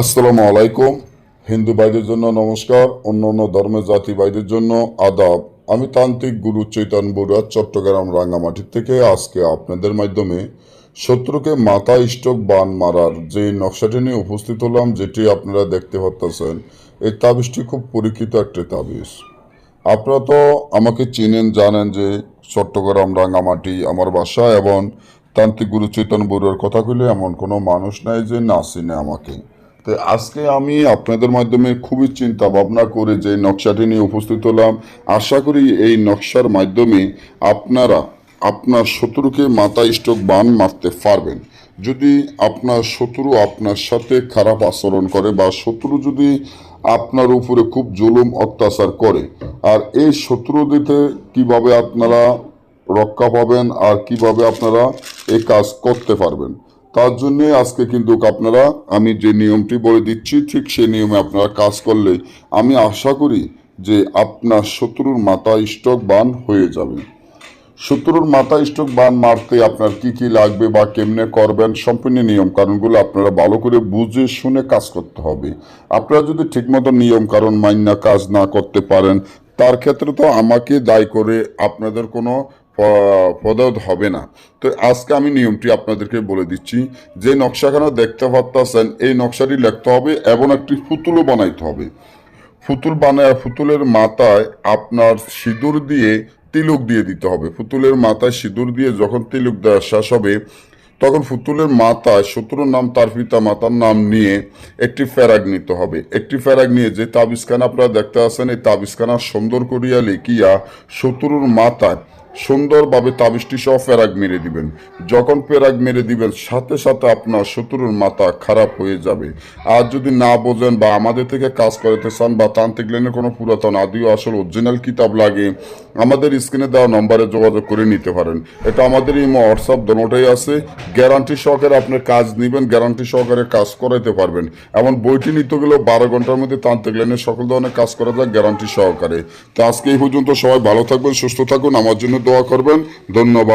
আসসালামু আলাইকুম। হিন্দু ভাইদের জন্য নমস্কার, অন্য অন্য ধর্মের জাতি ভাইদের জন্য আদাব। আমি তান্ত্রিক গুরু চৈতন্য বড়ুয়া, চট্টগ্রাম রাঙ্গামাটি থেকে আজকে আপনাদের মাধ্যমে শত্রুকে মাথা স্টক বান মারার যে নকশাটি নিয়ে উপস্থিত হলাম, যেটি আপনারা দেখতে পাচ্ছেন এই তাবিজটি খুব পরীক্ষিত একটি তাবিজ। আপনারা তো আমাকে চিনেন, জানেন যে চট্টগ্রাম, রাঙ্গামাটি আমার বাসা এবং তান্ত্রিক গুরু চৈতন্য বড়ুয়ার কথা কইলে এমন কোনো মানুষ নাই যে না চিনে আমাকে। তো আজকে আমি আপনাদের মাধ্যমে খুবই চিন্তা ভাবনা করে যে নকশাটি নিয়ে উপস্থিত হলাম। আশা করি এই নকশার মাধ্যমে আপনারা আপনার শত্রুকে মাথা স্টক বান মারতে পারবেন। যদি আপনার শত্রু আপনার সাথে খারাপ আচরণ করে বা শত্রু যদি আপনার উপরে খুব জুলুম, অত্যাচার করে, আর এই শত্রুদেরকে কীভাবে আপনারা রক্ষা পাবেন আর কীভাবে আপনারা এই কাজ করতে পারবেন? তার জন্য আজকে কিন্তু আপনারা, আমি যে নিয়মটি বলে দিচ্ছি, ঠিক সেই নিয়মে আপনারা কাজ করলে আমি আশা করি যে আপনার শত্রুর মাথা স্টক বান হয়ে যাবে। শত্রুর মাথা স্টক বান মারতে আপনার কি কি লাগবে বা কেমনে করবেন সম্পূর্ণ নিয়ম কারণগুলো আপনারা ভালো করে বুঝে শুনে কাজ করতে হবে। আপনারা যদি ঠিকমতো নিয়ম কারণ মান্য কাজ না করতে পারেন, তার ক্ষেত্রে তো আমাকে দায়ী করে আপনাদের কোনো প- পদত হবে না। তো আজকে আমি নিয়মটি আপনাদেরকে বলে দিচ্ছি, যে নকশাখানা দেখতে পারতেছেন, এই নকশাটি লিখতে হবে এবং একটি পুতুলও বানাইতে হবে। পুতুল বানায়, পুতুলের মাথায় আপনার সিঁদুর দিয়ে তিলক দিয়ে দিতে হবে। পুতুলের মাথায় সিঁদুর দিয়ে যখন তিলক দেওয়া শেষ হবে, তখন পুতুলের মাথায় শত্রুর নাম তার পিতা মাতার নাম নিয়ে একটি ফেরাগ নিতে হবে। একটি ফেরাগ নিয়ে যে তাবিজখানা আপনারা দেখতে আসেন এই তাবিজখানা সুন্দর করিয়া লিখিয়া শত্রুর মাথায় সুন্দরভাবে তাবিজটি সহ ফেরাগ মেরে দিবেন। যখন ফেরাগ মেরে দিবেন, সাথে সাথে আপনার শত্রুর মাথা খারাপ হয়ে যাবে। আর যদি না বোঝেন বা আমাদের থেকে কাজ করাতে চান বা তান্ত্রিক লাইনের কোনো পুরাতন, আদিও আসল, অরিজিনাল কিতাব লাগে, আমাদের স্ক্রিনে দেওয়া নম্বরে যোগাযোগ করে নিতে পারেন। এটা আমাদের এই হোয়াটসঅ্যাপ দোনোটাই আছে। গ্যারান্টি সহকারে আপনি কাজ নেবেন, গ্যারান্টি সহকারে কাজ করাইতে পারবেন। এমন বইটি নিতে গেলেও বারো ঘণ্টার মধ্যে তান্ত্রিক লাইনের সকল ধরনের কাজ করা যায়, গ্যারান্টি সহকারে। তো আজকে এই পর্যন্ত সবাই ভালো থাকবেন, সুস্থ থাকুন। আমার জন্য দোয়া করবেন। ধন্যবাদ।